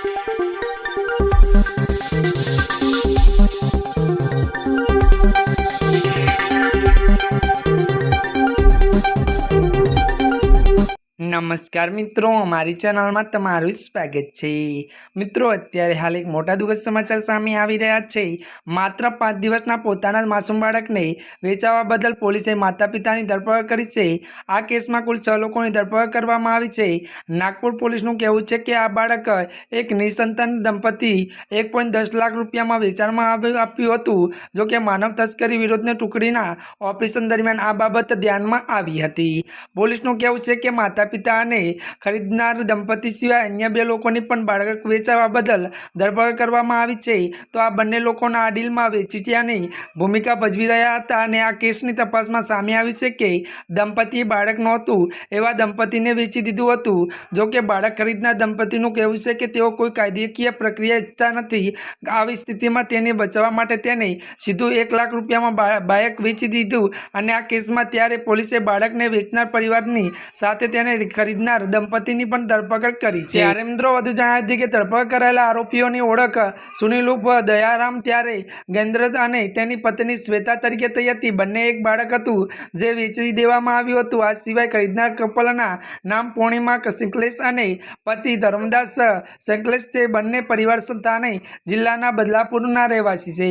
Thank you. નમસ્કાર મિત્રો, અમારી ચેનલમાં તમારું સ્વાગત છે. મિત્રો, અત્યારે હાલ એક મોટા દુઃખદ સમાચાર સામે આવી રહ્યા છે. માત્ર પાંચ દિવસના પોતાના માસૂમ બાળકને વેચાવા બદલ પોલીસે માતા પિતાની ધરપકડ કરી છે. આ કેસમાં કુલ છ લોકોની ધરપકડ કરવામાં આવી છે. નાગપુર પોલીસનું કહેવું છે કે આ બાળક એક નિસંતાન દંપતી એક દસ લાખ રૂપિયામાં વેચાણમાં આપ્યું હતું, જો કે માનવ તસ્કરી વિરોધની ટુકડીના ઓપરેશન દરમિયાન આ બાબત ધ્યાનમાં આવી હતી. પોલીસનું કહેવું છે કે માતા પિતા અને ખરીદનાર દંપતી સિવાય અન્ય બે લોકોની પણ બાળક વેચાવા બદલ ધરપકડ કરવામાં આવી છે. તો આ બંને લોકોના આ ડીલમાં વેચીટિયાની ભૂમિકા ભજવી રહ્યા હતા અને આ કેસની તપાસમાં સામે આવ્યું છે કે દંપતીએ બાળક નહોતું, એવા દંપતીને વેચી દીધું હતું. જો કે બાળક ખરીદનાર દંપતીનું કહેવું છે કે તેઓ કોઈ કાયદેકીય પ્રક્રિયા ઈચ્છતા નથી. આવી સ્થિતિમાં તેને બચાવવા માટે તેને સીધું એક લાખ રૂપિયામાં બાળક વેચી દીધું અને આ કેસમાં ત્યારે પોલીસે બાળકને વેચનાર પરિવારની સાથે તેને ખરીદનાર દંપતીની પણ ધરપકડ કરી. છે ત્યારે મિત્રો વધુ જણાવી હતી કે ધરપકડ કરાયેલા આરોપીઓની ઓળખ સુનિલ ઉપ દયારામ ત્યારે ગેન્દ્ર અને તેની પત્ની શ્વેતા તરીકે થઈ હતી. બંને એક બાળક હતું જે વેચી દેવામાં આવ્યું હતું. આ સિવાય ખરીદનાર કપલના નામ પૂર્ણિમા શંકલેશ અને પતિ ધર્મદાસ શંકલેશ તે બંને પરિવાર સંતાને જિલ્લાના બદલાપુરના રહેવાસી છે.